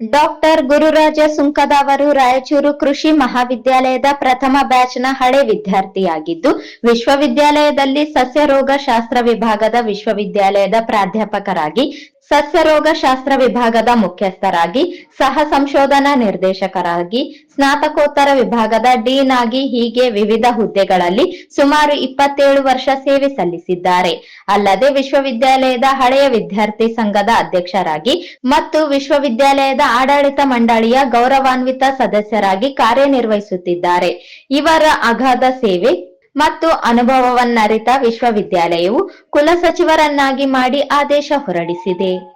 Doctor Gururaja Sunkada ಅವರು ರಾಯಚೂರು ಕೃಷಿ ಮಹಾವಿದ್ಯಾಲಯದ ಪ್ರಥಮ ಬ್ಯಾಚ್ನ ಹಳೆ ವಿದ್ಯಾರ್ಥಿಯಾಗಿದ್ದು, ವಿಶ್ವವಿದ್ಯಾಲಯದಲ್ಲಿ ಸಸ್ಯ ರೋಗ ಶಾಸ್ತ್ರ ವಿಭಾಗದ ವಿಶ್ವವಿದ್ಯಾಲಯದ ಪ್ರಾಧ್ಯಾಪಕರಾಗಿ ಸಸ್ಯರೋಗ ಶಾಸ್ತ್ರ ವಿಭಾಗದ ಮುಖ್ಯಸ್ಥರಾಗಿ, ಸಹ ಸಂಶೋಧನಾ ನಿರ್ದೇಶಕರಾಗಿ, ಸ್ನಾತಕೋತ್ತರ ವಿಭಾಗದ ಡೀನ್ ಆಗಿ ಹೀಗೆ ವಿವಿಧ ಹುದ್ದೆಗಳಲ್ಲಿ ಸುಮಾರು ಇಪ್ಪತ್ತೇಳು ವರ್ಷ ಸೇವೆ ಸಲ್ಲಿಸಿದ್ದಾರೆ. ಅಲ್ಲದೆ ವಿಶ್ವವಿದ್ಯಾಲಯದ ಹಳೆಯ ವಿದ್ಯಾರ್ಥಿ ಸಂಘದ ಅಧ್ಯಕ್ಷರಾಗಿ ಮತ್ತು ವಿಶ್ವವಿದ್ಯಾಲಯದ ಆಡಳಿತ ಮಂಡಳಿಯ ಗೌರವಾನ್ವಿತ ಸದಸ್ಯರಾಗಿ ಕಾರ್ಯನಿರ್ವಹಿಸುತ್ತಿದ್ದಾರೆ. ಇವರ ಅಗಾಧ ಸೇವೆ ಮತ್ತು ಅನುಭವವನ್ನರಿತ ವಿಶ್ವವಿದ್ಯಾಲಯವು ಕುಲಸಚಿವರನ್ನಾಗಿ ಮಾಡಿ ಆದೇಶ ಹೊರಡಿಸಿದೆ.